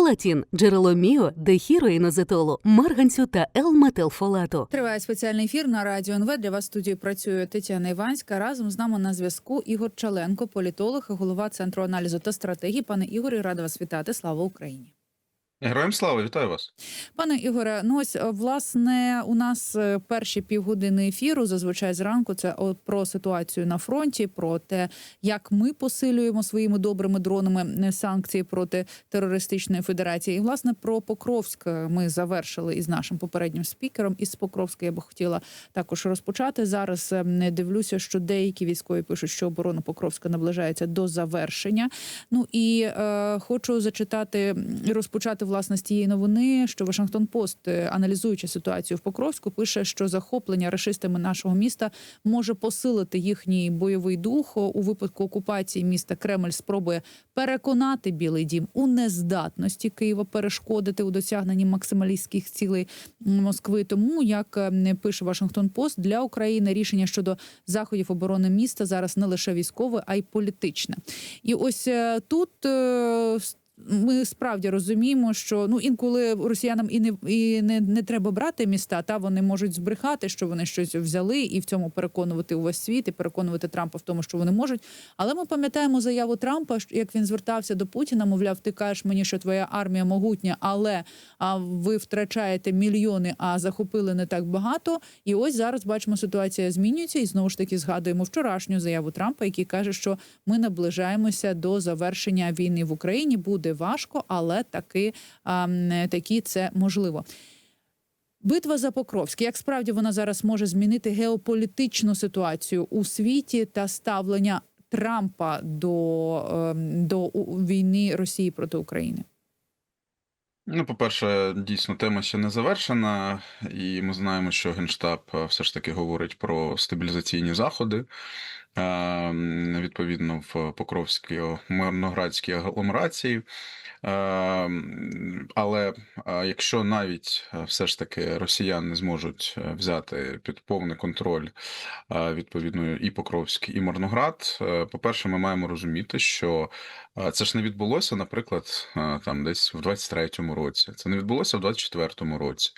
Фолатін – джерело міо, дехіроїнозетолу, марганцю та Л-метилфолату. Триває спеціальний ефір на радіо НВ. Для вас в студії працює Тетяна Іванська. Разом з нами на зв'язку Ігор Чаленко, політолог голова центру аналізу та стратегії. Пане Ігорі, рада вас вітати. Слава Україні. Героям слава, вітаю вас. Пане Ігоре, ну ось е, власне у нас е, перші півгодини ефіру зазвичай зранку. Це про ситуацію на фронті, про те, як ми посилюємо своїми добрими дронами е, санкції проти терористичної федерації. І власне про Покровськ ми завершили із нашим попереднім спікером. Із Покровська я би хотіла також розпочати. Зараз не дивлюся, що деякі військові пишуть, що оборона Покровська наближається до завершення. Ну і е, хочу зачитати і розпочати власне з тієї новини, що Вашингтон Пост, е, аналізуючи ситуацію в Покровську, пише, що захоплення рашистами нашого міста може посилити їхній бойовий дух у випадку окупації міста. Кремль спробує переконати Білий Дім у нездатності Києва перешкодити у досягненні максималістських цілей Москви. Тому як е, пише Вашингтон Пост для України рішення щодо заходів оборони міста зараз не лише військове, а й політичне. І ось е, тут. Ми справді розуміємо, що ну інколи росіянам і не і не, не треба брати міста, та вони можуть збрехати, що вони щось взяли, і в цьому переконувати увесь світ, і переконувати Трампа в тому, що вони можуть. Але ми пам'ятаємо заяву Трампа, як він звертався до Путіна, мовляв, ти кажеш мені, що твоя армія могутня, але а ви втрачаєте мільйони, а захопили не так багато. І ось зараз бачимо, ситуація змінюється, і знову ж таки згадуємо вчорашню заяву Трампа, який каже, що ми наближаємося до завершення війни в Україні. Буде важко, але таки а, таки це можливо. Битва за Покровськ. Як справді вона зараз може змінити геополітичну ситуацію у світі та ставлення Трампа до, ем, до війни Росії проти України? Ну, по-перше, дійсно, тема ще не завершена, і ми знаємо, що Генштаб е, все ж таки говорить про стабілізаційні заходи. Е, Відповідно, в Покровській мирноградській агломерації. Е, Але е, якщо навіть все ж таки росіяни зможуть взяти під повний контроль відповідно і Покровськ, і Мирноград, е, по-перше, ми маємо розуміти, що це ж не відбулося, наприклад, там десь в 23-му році. Це не відбулося в 24-му році.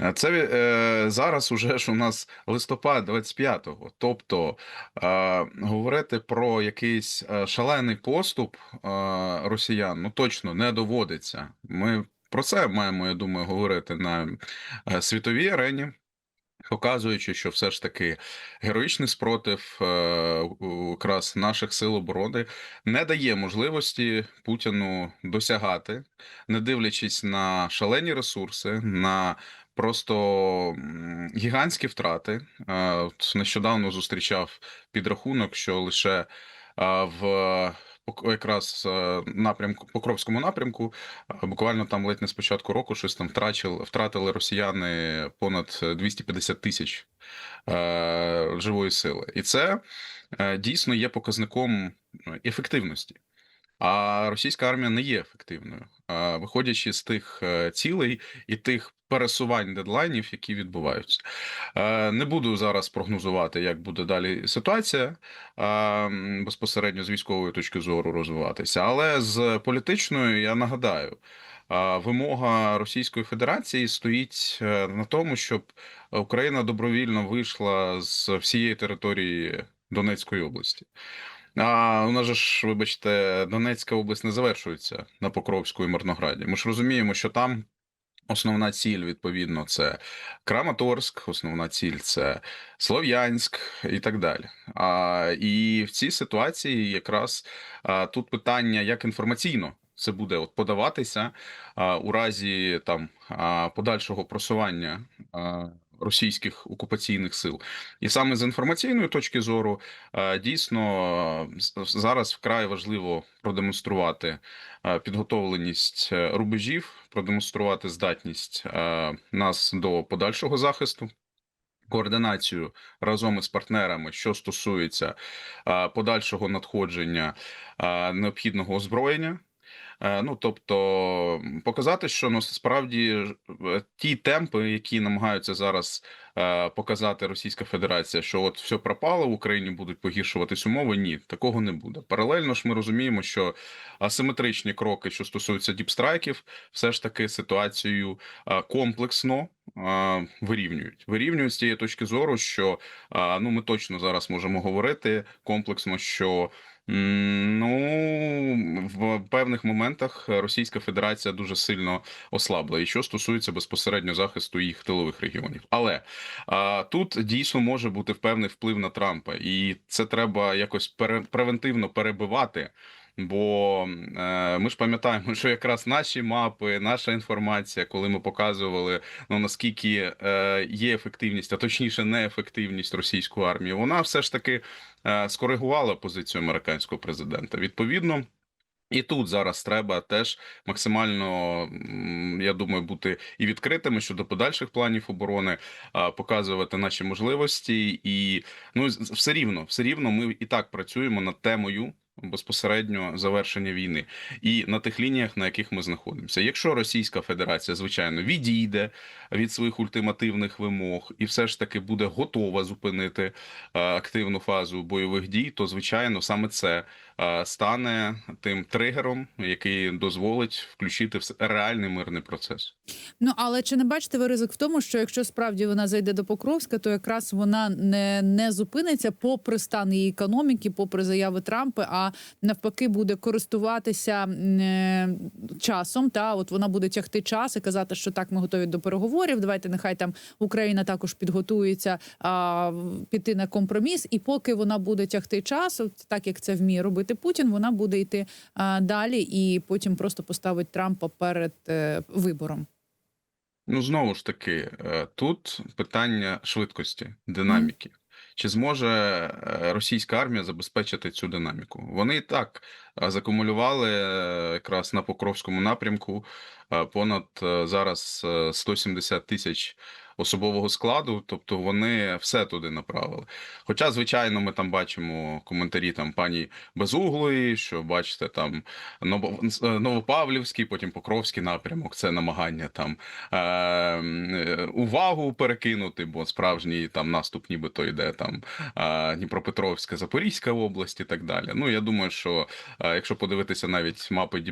Е, Це е, зараз уже ж у нас листопад 25-го. Тобто е, говорити про якийсь е, шалений поступ е, росіян ну точно не доводиться. Ми про це маємо, я думаю, говорити на е, світовій арені. Показуючи, що все ж таки героїчний спротив якраз наших сил оборони не дає можливості Путіну досягати, не дивлячись на шалені ресурси, на просто гігантські втрати. Е, Нещодавно зустрічав підрахунок, що лише е, в якраз е, напрямку Покровському напрямку Буквально там ледь не з початку року щось там втрачили, втратили росіяни понад 250 тисяч е, живої сили. І це е, дійсно є показником е, ефективності. А російська армія не є ефективною, виходячи з тих е, цілей і тих пересувань дедлайнів, які відбуваються. Е, Не буду зараз прогнозувати, як буде далі ситуація безпосередньо з військової точки зору розвиватися, але з політичної я нагадаю. Вимога Російської Федерації стоїть е, на тому, щоб Україна добровільно вийшла з всієї території Донецької області. А у нас же ж, вибачте, Донецька область не завершується на Покровську і Мирнограді. Ми ж розуміємо, що там основна ціль, відповідно, це Краматорськ, основна ціль це Слов'янськ і так далі. А, і в цій ситуації якраз а, тут питання, як інформаційно це буде от подаватися а, у разі там а, подальшого просування. А, Російських окупаційних сил, і саме з інформаційної точки зору е, дійсно зараз вкрай важливо продемонструвати е, підготовленість е, рубежів, продемонструвати здатність нас до подальшого захисту. Координацію разом із партнерами, що стосується подальшого надходження необхідного озброєння, Ну, тобто, показати, що ну, справді е, ті темпи, які намагаються зараз е, показати Російська Федерація, що от все пропало в Україні, будуть погіршуватись умови. Ні, такого не буде. Паралельно ж ми розуміємо, що асиметричні кроки, що стосуються діпстрайків, все ж таки ситуацію е, комплексно е, вирівнюють. Вирівнюють з тієї точки зору, що е, ну ми точно зараз можемо говорити комплексно, що. Ну, в певних моментах Російська Федерація дуже сильно ослабла, і що стосується безпосередньо захисту їх тилових регіонів. Але а, тут дійсно може бути певний вплив на Трампа, і це треба якось пере, превентивно перебивати. Бо е, ми ж пам'ятаємо, що якраз наші мапи, наша інформація, коли ми показували ну наскільки е, є ефективність, а точніше неефективність російської армії, вона все ж таки е, скоригувала позицію американського президента. Відповідно. І тут зараз треба теж максимально, я думаю, бути і відкритими щодо подальших планів оборони, показувати наші можливості, і ну все рівно, все рівно ми і так працюємо над темою безпосередньо завершення війни і на тих лініях, на яких ми знаходимося. Якщо Російська Федерація, звичайно, відійде від своїх ультимативних вимог і все ж таки буде готова зупинити е, активну фазу бойових дій, то звичайно саме це е, стане тим тригером, який дозволить включити в реальний мирний процес. Ну але чи не бачите ви ризик в тому, що якщо справді вона зайде до Покровська, то якраз вона не, не зупиниться попри стан її економіки, попри заяви Трампа, а навпаки буде користуватися е, часом. Та от вона буде тягти час і казати, що так ми готові до переговорів. Давайте нехай там Україна також підготується а, піти на компроміс. І поки вона буде тягти час, так як це вміє робити Путін, вона буде йти а, далі і потім просто поставить Трампа перед е, вибором. Ну знову ж таки, е, тут питання швидкості, динаміки. Чи зможе е, російська армія забезпечити цю динаміку? Вони і так е, закумулювали е, якраз на Покровському напрямку понад зараз е, 170 тисяч особового складу, тобто вони все туди направили. Хоча, звичайно, ми там бачимо коментарі там пані Безуглої, що бачите, там е, Новопавлівський, потім Покровський напрямок, це намагання там е, е, увагу перекинути, бо справжній там наступ, нібито йде там е, Дніпропетровська, Запорізька область і так далі. Ну я думаю, що е, якщо подивитися навіть мапи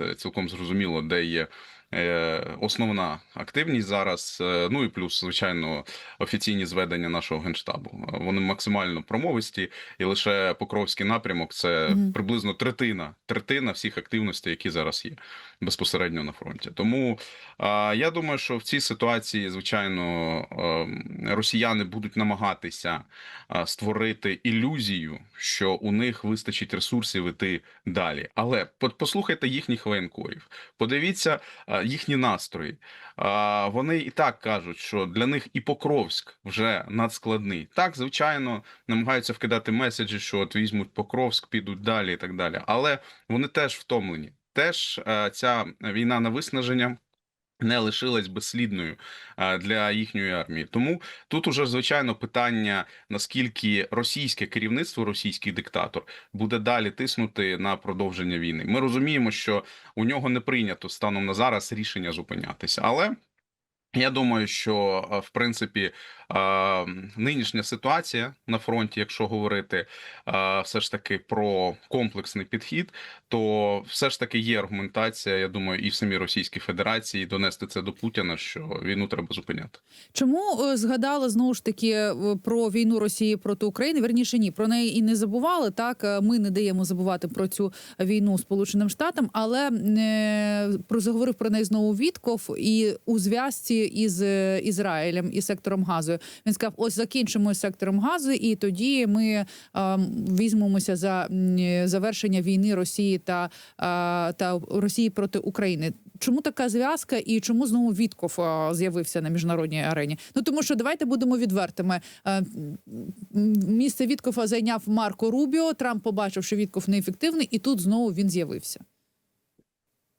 е, цілком зрозуміло, де є. Е, Основна активність зараз, е, ну і плюс, звичайно, офіційні зведення нашого генштабу. Е, Вони максимально промовисті, і лише Покровський напрямок це приблизно третина, третина всіх активностей, які зараз є безпосередньо на фронті. Тому я думаю, що в цій ситуації, звичайно, росіяни будуть намагатися створити ілюзію, що у них вистачить ресурсів іти далі. Але по- послухайте їхніх воєнкорів, подивіться їхні настрої. Вони і так кажуть, що для них і Покровськ вже надскладний. Так, звичайно, намагаються вкидати меседжі, що от візьмуть Покровськ, підуть далі і так далі. Але вони теж втомлені. Теж е, ця війна на виснаження. Не лишилась безслідною для їхньої армії, тому тут уже звичайно питання наскільки російське керівництво, російський диктатор буде далі тиснути на продовження війни. Ми розуміємо, що у нього не прийнято станом на зараз рішення зупинятися, але я думаю, що в принципі нинішня ситуація на фронті, якщо говорити все ж таки про комплексний підхід, то все ж таки є аргументація, я думаю, і в самій Російській Федерації донести це до Путіна, що війну треба зупиняти. Чому е, згадали знову ж таки е, про війну Росії проти України? Верніше ні, про неї і не забували. Так е, ми не даємо забувати про цю війну Сполученим Штатам, але про заговорив про неї знову Вітков і у зв'язці із е, Ізраїлем і сектором Газу. Він сказав: ось закінчимо сектором Газу, і тоді ми е, візьмемося за завершення війни Росії та, е, та Росії проти України. Чому така зв'язка і чому знову Вітков з'явився на міжнародній арені? Ну тому що давайте будемо відвертими. Місце Віткофа зайняв Марко Рубіо. Трамп побачив, що Вітков неефективний, і тут знову він з'явився.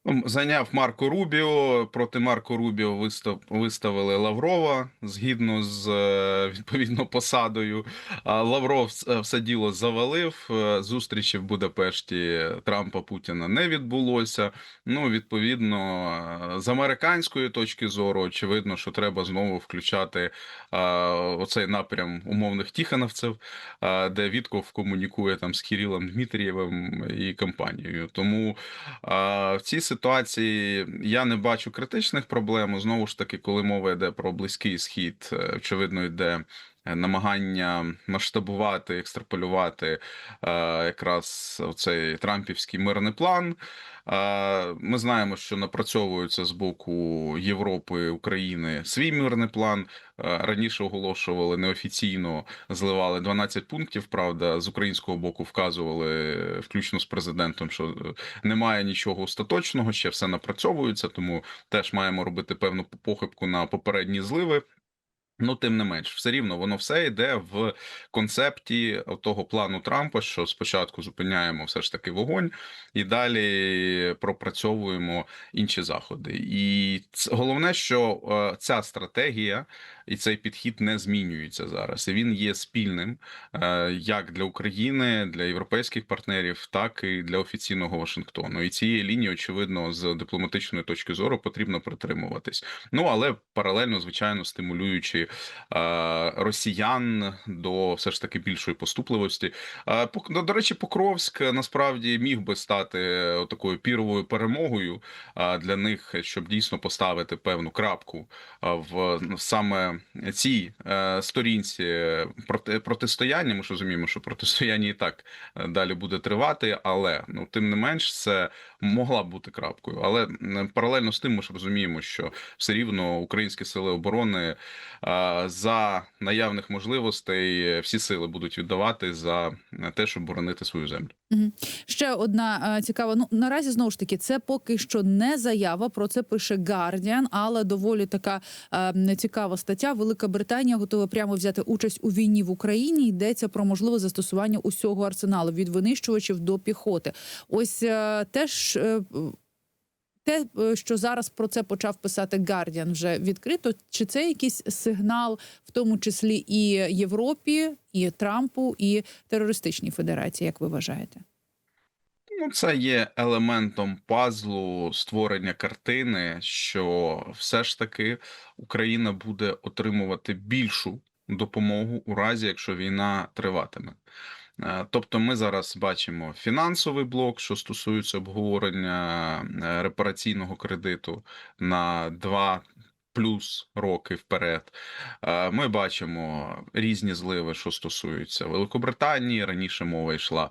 Зайняв Марко Рубіо. Проти Марко Рубіо вистав, виставили Лаврова згідно з е, відповідно посадою. Лавров е, все діло завалив. Е, Зустрічі в Будапешті Трампа Путіна не відбулося. Ну, відповідно, з американської точки зору, очевидно, що треба знову включати оцей напрям умовних тіхановців, де Вітков комунікує там з Кирилом Дмитрієвим і компанією. Тому В цій ситуації я не бачу критичних проблем. Знову ж таки, коли мова йде про близький схід, е, очевидно, йде е, намагання масштабувати, екстраполювати е, якраз цей трампівський мирний план. Ми знаємо, що напрацьовується з боку Європи України свій мирний план. Раніше оголошували неофіційно, зливали 12 пунктів. Правда, з українського боку вказували, включно з президентом, що е, немає нічого остаточного, ще все напрацьовується, тому теж маємо робити певну похибку на попередні зливи. Ну, тим не менш, все рівно воно все йде в концепті того плану Трампа, що спочатку зупиняємо все ж таки вогонь, і далі пропрацьовуємо інші заходи. І головне, що е, ця стратегія і цей підхід не змінюється зараз. Він є спільним е, як для України, для європейських партнерів, так і для офіційного Вашингтону. І цієї лінії, очевидно, з дипломатичної точки зору потрібно притримуватись. Ну але паралельно, звичайно, стимулюючи е, росіян до все ж таки більшої поступливості. Е, до, речі, Покровськ насправді міг би стати такою піровою перемогою для них, щоб дійсно поставити певну крапку в саме цій е, сторінці проти, протистояння. Ми ж розуміємо, що протистояння і так е, далі буде тривати, але ну тим не менш це могла б бути крапкою. Але паралельно з тим, ми ж розуміємо, що все рівно українські сили оборони е, за наявних можливостей всі сили будуть віддавати за те, щоб боронити свою землю. Ще одна е, цікава. Ну наразі знову ж таки, це поки що не заява. Про це пише Guardian, але доволі така е, цікава стаття. Велика Британія готова прямо взяти участь у війні в Україні. Йдеться про можливе застосування усього арсеналу від винищувачів до піхоти. Ось е, теж. е, те, е, що зараз про це почав писати Guardian вже відкрито, чи це якийсь сигнал, в тому числі і Європі, і Трампу, і терористичній федерації, як ви вважаєте? Ну, це є елементом пазлу створення картини, що все ж таки Україна буде отримувати більшу допомогу у разі, якщо війна триватиме. Е, Тобто, ми зараз бачимо фінансовий блок, що стосується обговорення е, репараційного кредиту на 2 плюс роки вперед. Е, Ми бачимо різні зливи, що стосуються Великобританії. Раніше мова йшла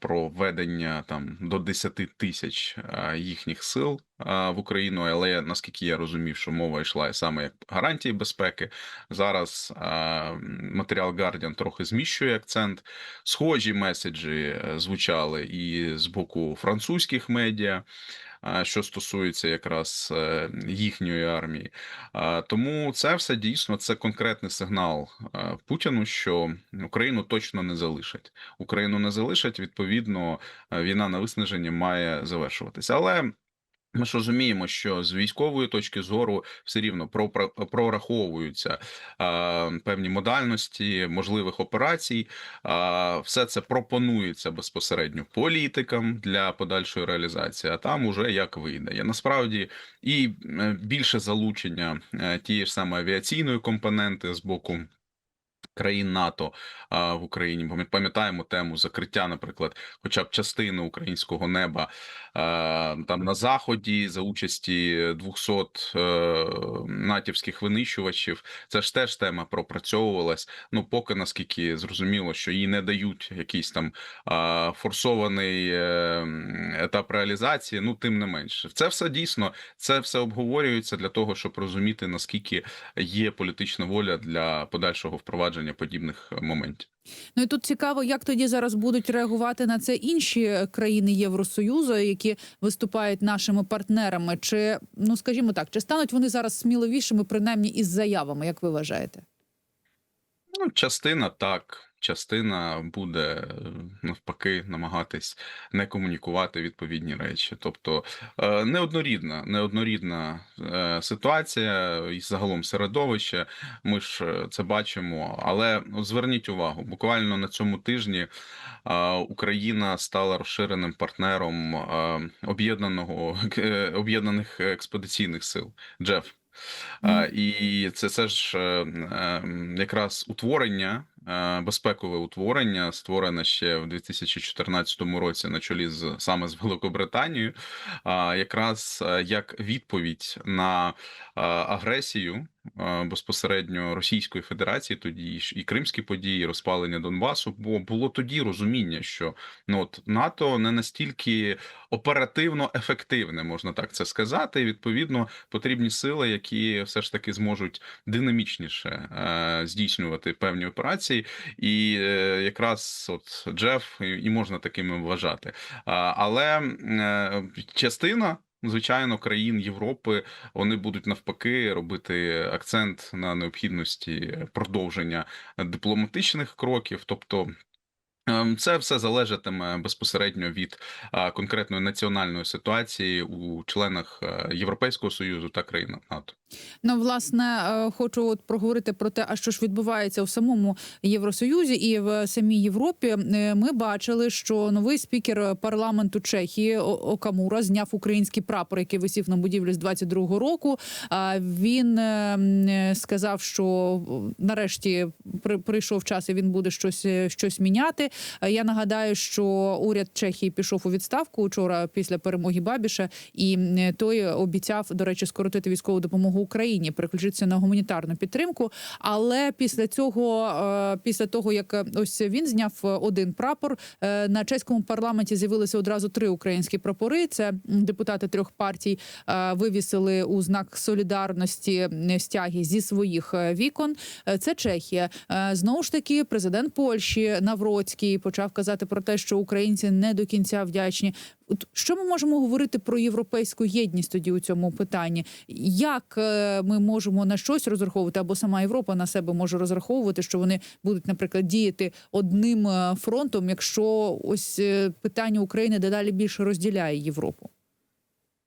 про введення там до 10 тисяч їхніх сил в Україну, але наскільки я розумів, що мова йшла саме як гарантії безпеки. Зараз матеріал Guardian трохи зміщує акцент. Схожі меседжі е, звучали і з боку французьких медіа. Що стосується якраз е, їхньої армії, тому це все дійсно це конкретний сигнал е, Путіну, що Україну точно не залишать. Україну не залишать. Відповідно, е, війна на виснаження має завершуватися. Але ми ж розуміємо, що з військової точки зору все рівно прораховуються е, певні модальності можливих операцій. Е, все це пропонується безпосередньо політикам для подальшої реалізації. А там уже як вийде. Я насправді і е, більше залучення е, тієї ж саме авіаційної компоненти з боку. Країн НАТО в Україні Бо ми пам'ятаємо тему закриття, наприклад, хоча б частини українського неба там на заході за участі 200 е, натівських винищувачів. Це ж теж тема пропрацьовувалась. Ну поки наскільки зрозуміло, що їй не дають якийсь там форсований е, етап реалізації. Ну тим не менше, це все дійсно це все обговорюється для того, щоб розуміти наскільки є політична воля для подальшого впровадження подібних е, моментів. Ну і тут цікаво, як тоді зараз будуть реагувати на це інші е, країни Євросоюзу, які виступають нашими партнерами. Чи ну скажімо так, чи стануть вони зараз сміливішими, принаймні із заявами, як ви вважаєте? Ну, частина так, частина буде е, навпаки намагатись не комунікувати відповідні речі. Тобто е, неоднорідна, неоднорідна е, ситуація і загалом середовище. Ми ж це бачимо. Але зверніть увагу, буквально на цьому тижні Україна стала розширеним партнером об'єднаного об'єднаних експедиційних сил Джеф. А, І це, це ж якраз утворення, безпекове утворення, створене ще в 2014 році на чолі з саме з Великобританією, якраз е, як відповідь на е, агресію е, безпосередньо Російської Федерації, тоді і кримські події, і розпалення Донбасу. Бо було тоді розуміння, що ну от НАТО не настільки оперативно ефективне, можна так це сказати. І відповідно потрібні сили, які все ж таки зможуть динамічніше е, здійснювати певні операції, і е, якраз от Джеф і, можна такими вважати. Але е, частина. Звичайно, країн Європи вони будуть навпаки робити акцент на необхідності продовження дипломатичних кроків, тобто. Ем, Це все залежатиме безпосередньо від конкретної національної ситуації у членах е, Європейського союзу та країнах НАТО. Ну, власне, е, хочу от проговорити про те, а що ж відбувається у самому Євросоюзі і в самій Європі. Е, Ми бачили, що новий спікер парламенту Чехії Окамура зняв український прапор, який висів на будівлі з 22-го року. Він сказав, що нарешті при- прийшов час, і він буде щось щось міняти. Е, Я нагадаю, що уряд Чехії пішов у відставку вчора після перемоги Бабіша, і той обіцяв, до речі, скоротити військову допомогу Україні, переключитися на гуманітарну підтримку. Але після цього, е, після того як ось він зняв один прапор, е, на чеському парламенті з'явилися одразу три українські прапори. Це депутати трьох партій вивісили у знак солідарності стяги зі своїх вікон. Це Чехія. Знову ж таки, президент Польщі Навроцький почав казати про те, що українці не до кінця вдячні. От що ми можемо говорити про європейську єдність тоді у цьому питанні? Як е, ми можемо на щось розраховувати, або сама Європа на себе може розраховувати, що вони будуть, наприклад, діяти одним е, фронтом, якщо ось е, питання України дедалі більше розділяє Європу?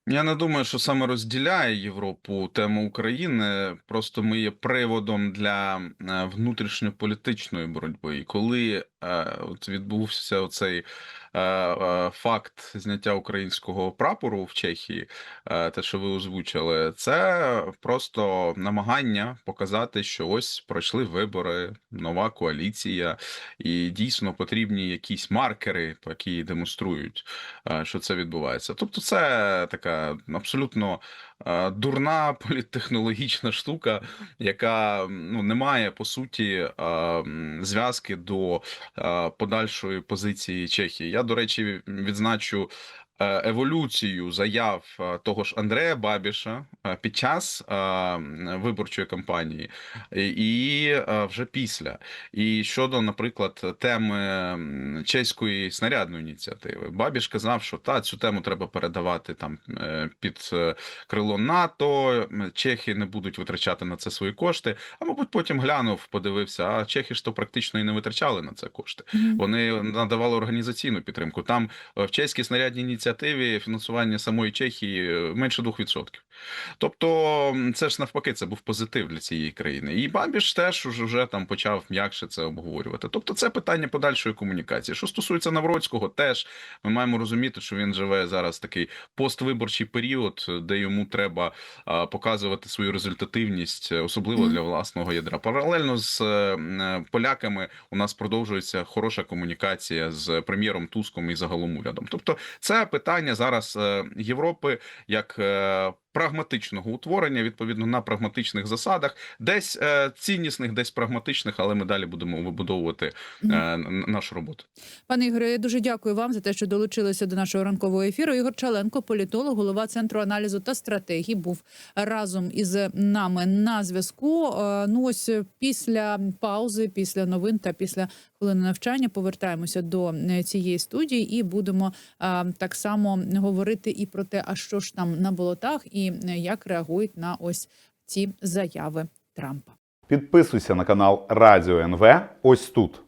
Я не думаю, що саме розділяє Європу тему України. Просто ми є приводом для внутрішньополітичної боротьби. І коли от відбувся оцей е, е, факт зняття українського прапору в Чехії, е, те, що ви озвучили, це просто намагання показати, що ось пройшли вибори, нова коаліція, і дійсно потрібні якісь маркери, які демонструють, е, що це відбувається. Тобто, це така абсолютно е, дурна політтехнологічна штука, яка ну не має по суті е, зв'язки до е, подальшої позиції Чехії. Я до речі відзначу. Е, Еволюцію заяв е, того ж Андрея Бабіша е, під час виборчої кампанії і вже після. І щодо, наприклад, теми чеської снарядної ініціативи, Бабіш казав, що та цю тему треба передавати там під крило НАТО. Чехи не будуть витрачати на це свої кошти. А мабуть, потім глянув, подивився. А чехи ж то практично і не витрачали на це кошти. Вони надавали організаційну підтримку. Там в чеській снарядній ініціативі фінансування самої Чехії е, менше 2%. Тобто, це ж навпаки, це був позитив для цієї країни. І Бабіш теж уже, вже там почав м'якше це обговорювати. Тобто, це питання подальшої комунікації. Що стосується Навроцького, теж ми маємо розуміти, що він живе зараз такий поствиборчий період, де йому треба показувати свою результативність, е, особливо для власного ядра. Паралельно з е, поляками у нас продовжується хороша комунікація з прем'єром Туском і загалом урядом. Тобто, це питання зараз е, Європи як е, прагматичного утворення, відповідно на прагматичних засадах, десь е, ціннісних, десь прагматичних, але ми далі будемо вибудовувати е, нашу роботу. Пане Ігоре, я дуже дякую вам за те, що долучилися до нашого ранкового ефіру. Ігор Чаленко, політолог, голова центру аналізу та стратегії, був разом із нами на зв'язку. Е, Ну ось після паузи, після новин та після хвилини навчання повертаємося до е, цієї студії і будемо е, так само говорити і про те, а що ж там на болотах, і е, як реагують на ось ці заяви Трампа. Підписуйся на канал Радіо НВ ось тут.